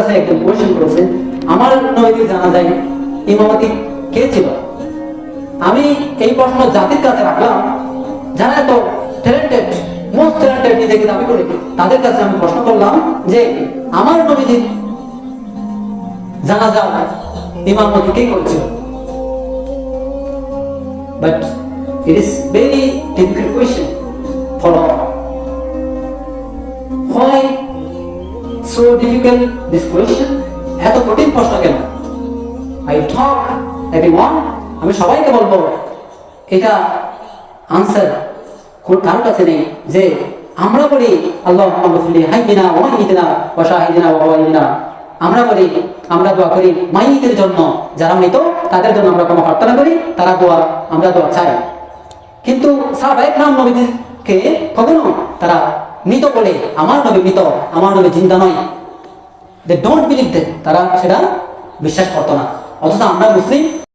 কাছে একজন কোয়েশ্চেন করেছে আমার নবীকে জানা যায় ইমামতি কে ছিল? আমি এই প্রশ্ন জাতির কাছে রাখলাম। যারা এত ট্যালেন্টেড মোস্ট ট্যালেন্টেড নিজেকে দাবি করে, তাদের কাছে আমি প্রশ্ন করলাম যে, আমার নবীজির জানা যায় ইমামতি কে করেছিল? But it is very difficult question for so difficult, this question, এত কঠিন প্রশ্ন কেন? আই টক এভরিওয়ান আমি সবাইকে বলব, এটা আনসার কারোর কাছে নেই যে আমরা বলি, আল্লাহ মাহমুদুল্লি হাইদিনা ওয়াহিদিনা ওয়া শাহিদিনা ওয়া ওয়ালিনা আমরা বলি, আমরা দোয়া করি মাইদের জন্য। যারা মৃত তাদের জন্য আমরা কোনো প্রার্থনা করি, তারা দোয়া, আমরা দোয়া চাই। কিন্তু সাহাবায়ে নাম নবীদেরকে কখনো তারা মৃত বলে, আমার নবী মৃত, আমার নবী জিন্দা নয়। দে ডোন্ট বিলিভ দে তারা সেটা বিশ্বাস করতো না। অথচ আমরা মুসলিম